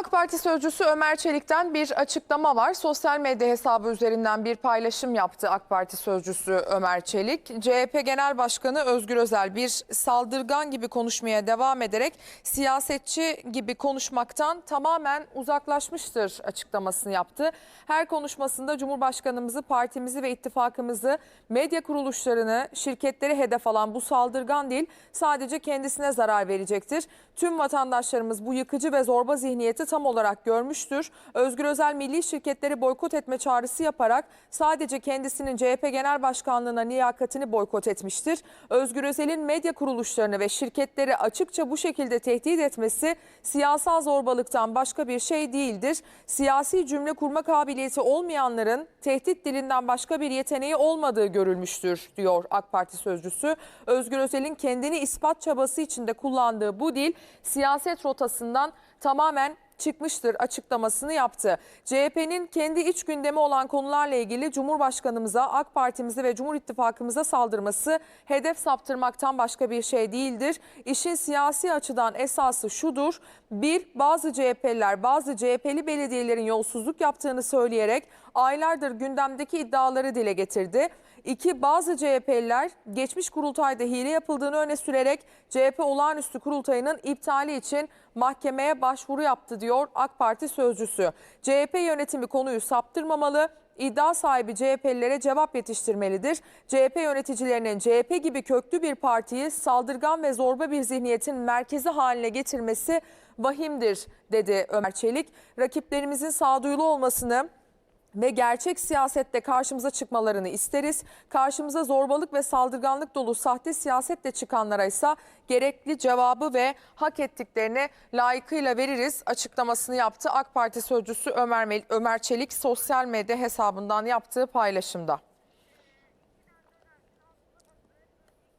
AK Parti sözcüsü Ömer Çelik'ten bir açıklama var. Sosyal medya hesabı üzerinden bir paylaşım yaptı AK Parti sözcüsü Ömer Çelik. CHP Genel Başkanı Özgür Özel bir saldırgan gibi konuşmaya devam ederek siyasetçi gibi konuşmaktan tamamen uzaklaşmıştır açıklamasını yaptı. Her konuşmasında Cumhurbaşkanımızı, partimizi ve ittifakımızı, medya kuruluşlarını, şirketleri hedef alan bu saldırgan değil sadece kendisine zarar verecektir. Tüm vatandaşlarımız bu yıkıcı ve zorba zihniyeti tam olarak görmüştür. Özgür Özel milli şirketleri boykot etme çağrısı yaparak sadece kendisinin CHP Genel Başkanlığına liyakatini boykot etmiştir. Özgür Özel'in medya kuruluşlarını ve şirketleri açıkça bu şekilde tehdit etmesi siyasal zorbalıktan başka bir şey değildir. Siyasi cümle kurma kabiliyeti olmayanların tehdit dilinden başka bir yeteneği olmadığı görülmüştür diyor AK Parti sözcüsü. Özgür Özel'in kendini ispat çabası içinde kullandığı bu dil siyaset rotasından tamamen çıkmıştır açıklamasını yaptı. CHP'nin kendi iç gündemi olan konularla ilgili Cumhurbaşkanımıza, AK Partimize ve Cumhur İttifakımıza saldırması hedef saptırmaktan başka bir şey değildir. İşin siyasi açıdan esası şudur. Bir, bazı CHP'liler, bazı CHP'li belediyelerin yolsuzluk yaptığını söyleyerek aylardır gündemdeki iddiaları dile getirdi. İki, bazı CHP'liler geçmiş kurultayda hile yapıldığını öne sürerek CHP olağanüstü kurultayının iptali için mahkemeye başvuru yaptı diyor AK Parti sözcüsü. CHP yönetimi konuyu saptırmamalı, iddia sahibi CHP'lilere cevap yetiştirmelidir. CHP yöneticilerinin CHP gibi köklü bir partiyi saldırgan ve zorba bir zihniyetin merkezi haline getirmesi vahimdir dedi Ömer Çelik. Rakiplerimizin sağduyulu olmasını ve gerçek siyasette karşımıza çıkmalarını isteriz. Karşımıza zorbalık ve saldırganlık dolu sahte siyasetle çıkanlara ise gerekli cevabı ve hak ettiklerini layıkıyla veririz açıklamasını yaptı. AK Parti sözcüsü Ömer, Mel- Ömer Çelik sosyal medya hesabından yaptığı paylaşımda.